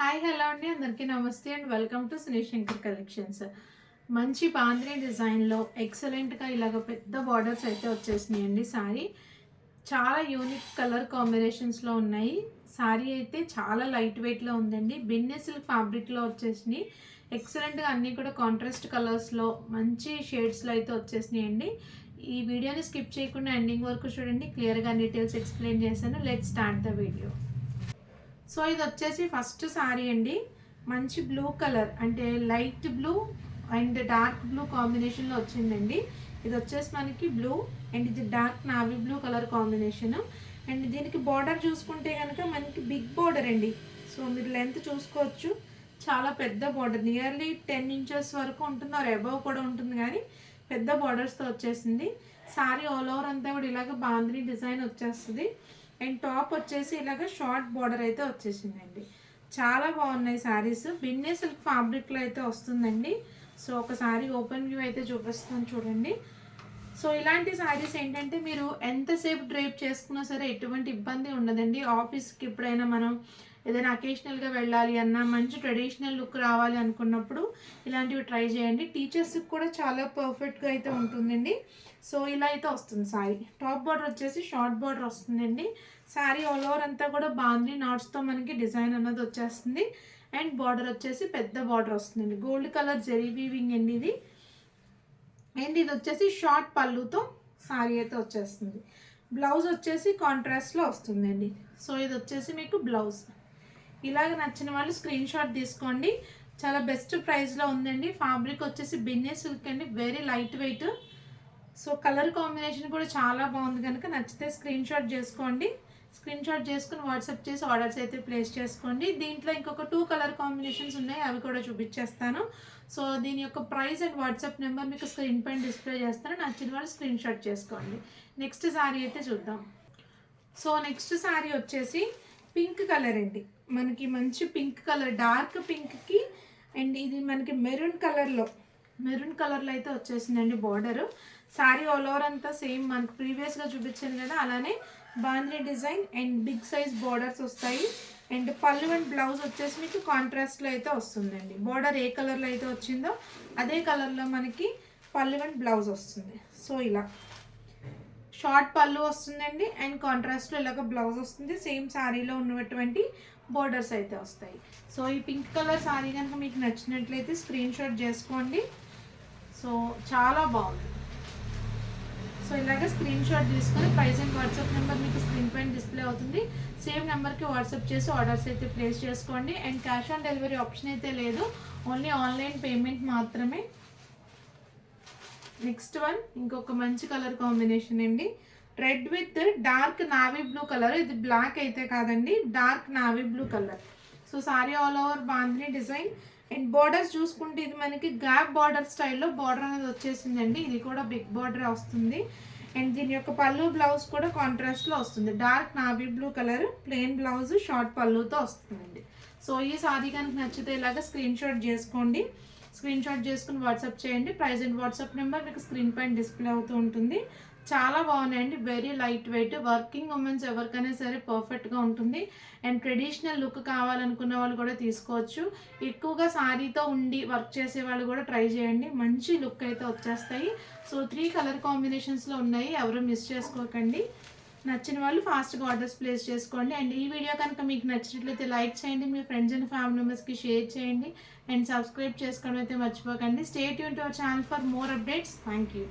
Hi hello అండి. అందరికీ నమస్తే and. Welcome to Shankar collections. మంచి పాంద్రీ డిజైన్లో ఎక్సలెంట్గా ఇలాగ పెద్ద బార్డర్స్ అయితే వచ్చేసినాయండి. సారీ చాలా యూనిక్ కలర్ కాంబినేషన్స్లో ఉన్నాయి. సారీ అయితే చాలా లైట్ వెయిట్లో ఉందండి. బిన్నె సిల్క్ ఫ్యాబ్రిక్లో వచ్చేసినాయి. ఎక్సలెంట్గా అన్నీ కూడా కాంట్రాస్ట్ కలర్స్లో మంచి షేడ్స్లో అయితే వచ్చేసినాయండి. ఈ వీడియోని స్కిప్ చేయకుండా ఎండింగ్ వరకు చూడండి. క్లియర్గా డీటెయిల్స్ ఎక్స్ప్లెయిన్ చేశాను. Let start the video so ఇది వచ్చేసి ఫస్ట్ సారీ అండి. మంచి బ్లూ కలర్ అంటే light blue and dark blue కాంబినేషన్లో వచ్చిందండి. ఇది వచ్చేసి మనకి బ్లూ అండ్ ఇది dark navy blue colour combination and దీనికి బార్డర్ చూసుకుంటే కనుక మనకి బిగ్ బార్డర్ అండి. సో మీరు లెంత్ చూసుకోవచ్చు. చాలా పెద్ద బార్డర్ నియర్లీ టెన్ ఇంచెస్ వరకు ఉంటుంది. ఆర్ అబవ్ కూడా ఉంటుంది కానీ పెద్ద బార్డర్స్తో వచ్చేసింది. సారీ ఆల్ ఓవర్ అంతా కూడా ఇలాగ బాంద్రీ డిజైన్ వచ్చేస్తుంది. అండ్ టాప్ వచ్చేసి ఇలాగ షార్ట్ బార్డర్ అయితే వచ్చేసిందండి. చాలా బాగున్నాయి శారీస్. బిన్నే సిల్క్ ఫ్యాబ్రిక్లో అయితే వస్తుందండి. సో ఒకసారి ఓపెన్ వ్యూ అయితే చూపిస్తాను చూడండి. సో ఇలాంటి శారీస్ ఏంటంటే మీరు ఎంతసేపు డ్రైప్ చేసుకున్నా సరే ఎటువంటి ఇబ్బంది ఉండదండి. ఆఫీస్కి ఎప్పుడైనా మనం ఏదైనా అకేషనల్గా వెళ్ళాలి అన్నా మంచి ట్రెడిషనల్ లుక్ రావాలి అనుకున్నప్పుడు ఇలాంటివి ట్రై చేయండి. టీచర్స్కి కూడా చాలా పర్ఫెక్ట్గా అయితే ఉంటుందండి. సో ఇలా అయితే వస్తుంది సారీ టాప్ బార్డర్ వచ్చేసి షార్ట్ బార్డర్ వస్తుందండి. శారీ ఆల్ ఓవర్ అంతా కూడా బాంద్రీ నాట్స్తో మనకి డిజైన్ అన్నది వచ్చేస్తుంది. అండ్ బార్డర్ వచ్చేసి పెద్ద బార్డర్ వస్తుందండి. గోల్డ్ కలర్ జెరీ వీవింగ్ అండి ఇది. అండ్ ఇది వచ్చేసి షార్ట్ పళ్ళుతో శారీ అయితే వచ్చేస్తుంది. బ్లౌజ్ వచ్చేసి కాంట్రాస్ట్లో వస్తుందండి. సో ఇది వచ్చేసి మీకు బ్లౌజ్ ఇలాగ నచ్చిన వాళ్ళు స్క్రీన్ షాట్ తీసుకోండి. చాలా బెస్ట్ ప్రైస్లో ఉందండి. ఫ్యాబ్రిక్ వచ్చేసి బిన్నే సిల్క్ అండి. Very light weight so colour combination కూడా చాలా బాగుంది కనుక నచ్చితే స్క్రీన్ షాట్ చేసుకోండి. స్క్రీన్ షాట్ చేసుకుని వాట్సాప్ చేసి ఆర్డర్స్ అయితే ప్లేస్ చేసుకోండి. దీంట్లో ఇంకొక టూ కలర్ కాంబినేషన్స్ ఉన్నాయి. అవి కూడా చూపించేస్తాను. సో దీని యొక్క ప్రైస్ అండ్ వాట్సాప్ నెంబర్ మీకు స్క్రీన్ పైన డిస్ప్లే చేస్తాను. నచ్చిన వాళ్ళు స్క్రీన్ షాట్ చేసుకోండి. నెక్స్ట్ శారీ అయితే చూద్దాం. సో నెక్స్ట్ శారీ వచ్చేసి పింక్ కలర్ అండి. మనకి మంచి పింక్ కలర్ డార్క్ పింక్కి అండ్ ఇది మనకి మెరూన్ కలర్లో మెరూన్ కలర్లో అయితే వచ్చేసిందండి బార్డరు. శారీ ఆల్ ఓవర్ అంతా సేమ్ మనకు ప్రీవియస్గా చూపించాను కదా అలానే బాంద్రీ design and big size borders వస్తాయి. అండ్ పళ్ళు అండ్ బ్లౌజ్ వచ్చేసి మీకు కాంట్రాస్ట్లో అయితే వస్తుందండి. బార్డర్ ఏ కలర్లో అయితే వచ్చిందో అదే కలర్లో మనకి పళ్ళు అండ్ బ్లౌజ్ వస్తుంది. సో ఇలా. షార్ట్ పళ్ళు వస్తుందండి అండ్ కాంట్రాస్ట్లో ఇలాగ బ్లౌజ్ వస్తుంది. సేమ్ శారీలో ఉన్నటువంటి బోర్డర్స్ అయితే వస్తాయి. సో ఈ పింక్ కలర్ శారీ కనుక మీకు నచ్చినట్లయితే స్క్రీన్ షాట్ చేసుకోండి. సో చాలా బాగుంది. సో ఇలాగే స్క్రీన్ షాట్ తీసుకొని ప్రైస్ అండ్ వాట్సాప్ నెంబర్ మీకు స్క్రీన్ పైన డిస్ప్లే అవుతుంది. సేమ్ నెంబర్కి వాట్సాప్ చేసి ఆర్డర్స్ అయితే ప్లేస్ చేసుకోండి. And cash on delivery option అయితే లేదు. ఓన్లీ ఆన్లైన్ పేమెంట్ మాత్రమే. నెక్స్ట్ వన్ ఇంకొక మంచి కలర్ కాంబినేషన్ అండి. Red with dark navy blue colour ఇది బ్లాక్ అయితే కాదండి dark navy blue colour so sari all over bandhani design and borders చూసుకుంటే ఇది మనకి గ్యాప్ బార్డర్ స్టైల్లో బార్డర్ అనేది వచ్చేసిందండి. ఇది కూడా బిగ్ బార్డర్ వస్తుంది. అండ్ దీని యొక్క పళ్ళు బ్లౌజ్ కూడా కాంట్రాస్ట్లో వస్తుంది. Dark navy blue colour plain blouse short పళ్ళుతో వస్తుందండి. సో ఈ సారీ కనుక నచ్చితే ఇలాగ స్క్రీన్ షాట్ చేసుకోండి. స్క్రీన్ షాట్ చేసుకుని వాట్సాప్ చేయండి. ప్రైజ్ అండ్ వాట్సాప్ నెంబర్ మీకు స్క్రీన్ పైన డిస్ప్లే అవుతూ ఉంటుంది. చాలా బాగున్నాయండి. Very light weight working womens ఎవరికైనా సరే పర్ఫెక్ట్గా ఉంటుంది. అండ్ ట్రెడిషనల్ లుక్ కావాలనుకున్న వాళ్ళు కూడా తీసుకోవచ్చు. ఎక్కువగా శారీతో ఉండి వర్క్ చేసే వాళ్ళు కూడా ట్రై చేయండి. మంచి లుక్ అయితే వచ్చేస్తాయి. సో త్రీ కలర్ కాంబినేషన్స్లో ఉన్నాయి. ఎవరు మిస్ చేసుకోకండి. నచ్చిన వాళ్ళు ఫాస్ట్గా ఆర్డర్స్ ప్లేస్ చేసుకోండి. అండ్ ఈ వీడియో కనుక మీకు నచ్చినట్లయితే లైక్ చేయండి మీ ఫ్రెండ్స్ అండ్ ఫ్యామిలీ మెంబర్స్కి షేర్ చేయండి. అండ్ సబ్స్క్రైబ్ చేసుకోవడం అయితే మర్చిపోకండి. Stay Yoon to our channel for more updates thank you